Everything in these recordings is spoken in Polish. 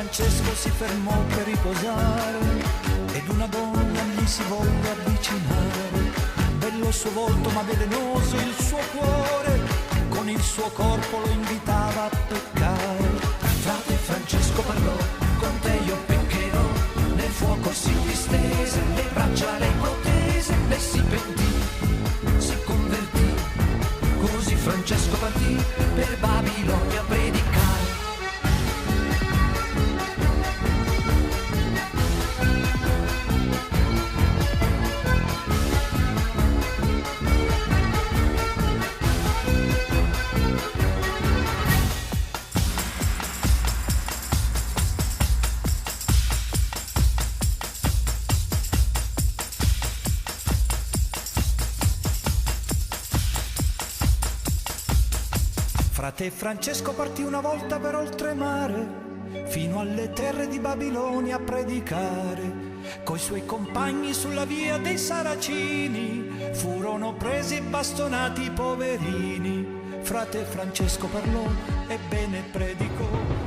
Francesco si fermò per riposare ed una donna gli si volle avvicinare. Bello il suo volto ma velenoso il suo cuore, con il suo corpo lo invitava a Dante Francesco partì una volta per oltremare, fino alle terre di Babilonia a predicare. Coi suoi compagni sulla via dei Saracini furono presi e bastonati i poverini. Frate Francesco parlò e bene predicò.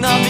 na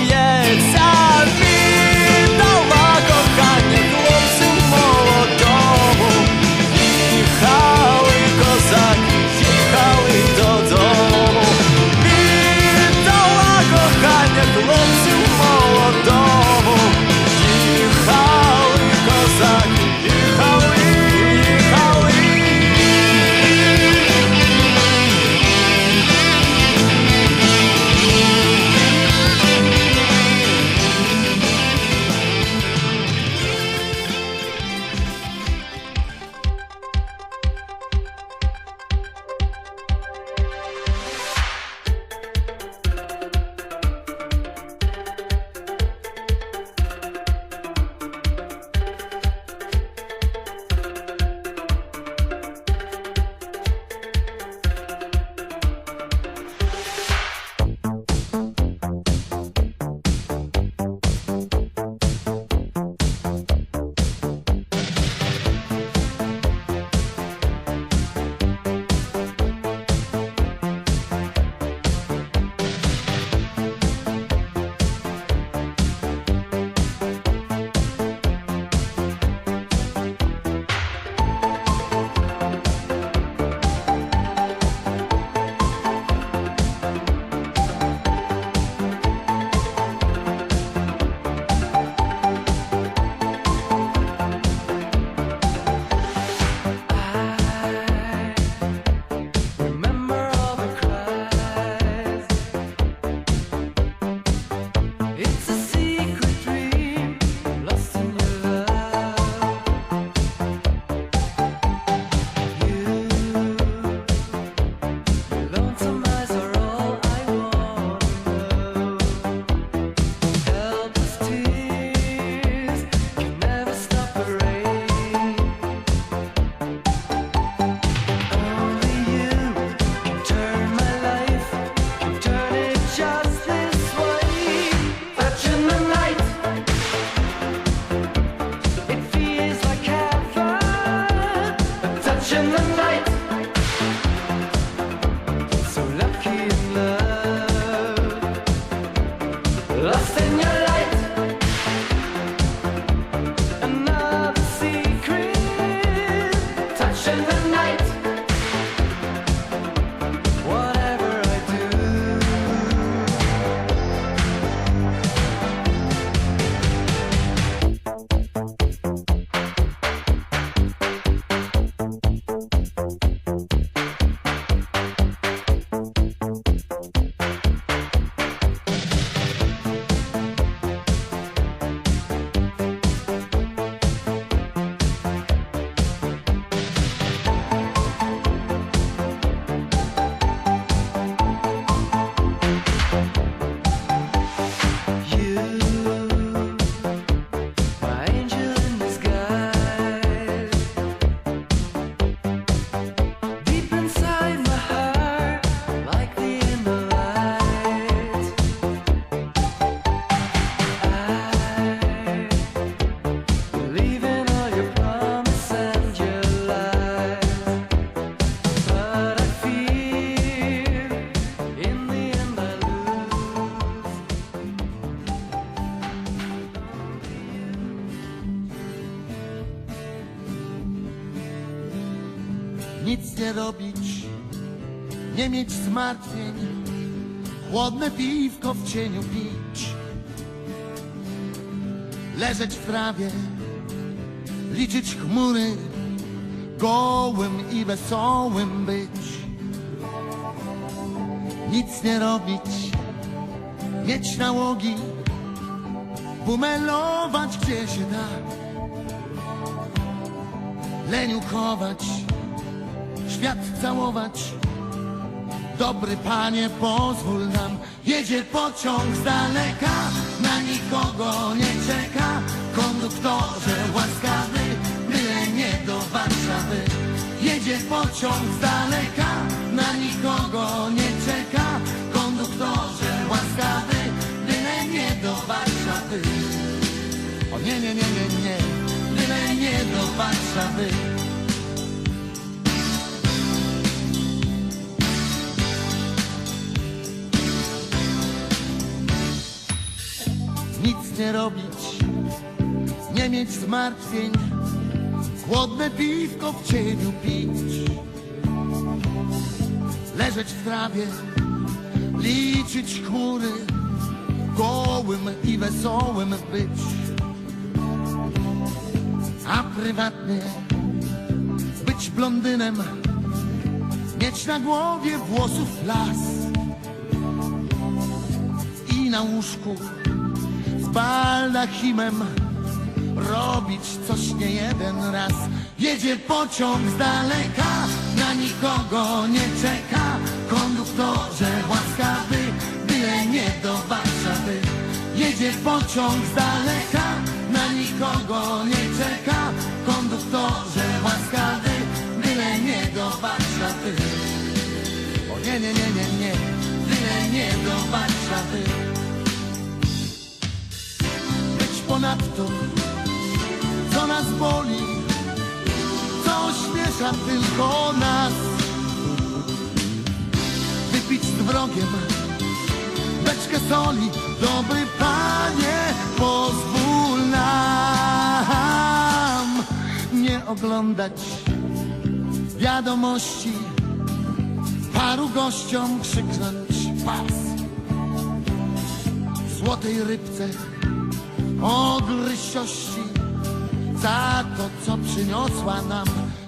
nic nie robić, nie mieć zmartwień, chłodne piwko w cieniu pić, leżeć w trawie, liczyć chmury, gołym i wesołym być, nic nie robić, mieć nałogi, bumelować gdzie się da, leniuchować świat całować. Dobry panie, pozwól nam, jedzie pociąg z daleka, na nikogo nie czeka. Konduktorze łaskawy, byle nie do Warszawy. Jedzie pociąg z daleka, na nikogo nie czeka. Konduktorze łaskawy, byle nie do Warszawy. O nie, nie, nie, nie, nie, byle nie do Warszawy. Nic nie robić, nie mieć zmartwień, chłodne piwko w cieniu pić, leżeć w trawie, liczyć chmury, gołym i wesołym być, a prywatnie być blondynem, mieć na głowie włosów las i na łóżku baldachimem robić coś nie jeden raz. Jedzie pociąg z daleka, na nikogo nie czeka. Konduktorze łaskawy, byle nie do Warszawy. Jedzie pociąg z daleka, na nikogo nie ponadto, co nas boli, co śmiesza tylko nas. Wypić z wrogiem beczkę soli, dobry panie, pozwól nam nie oglądać wiadomości, paru gościom krzyknąć pas. Złotej rybce ogrysiości za to, co przyniosła nam.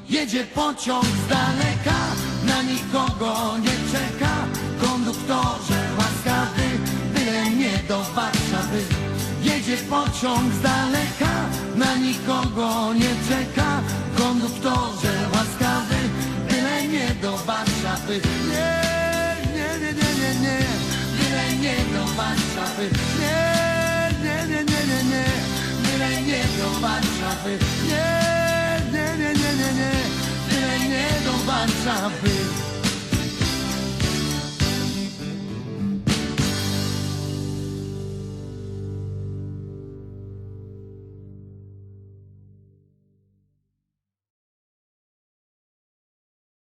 Jedzie pociąg z daleka, na nikogo nie czeka. Konduktorze łaskawy, byle nie do Warszawy. Jedzie pociąg z daleka, na nikogo nie czeka. Konduktorze łaskawy, byle nie do Warszawy. Nie, nie, nie, nie, nie, nie, byle nie do Warszawy. Nie,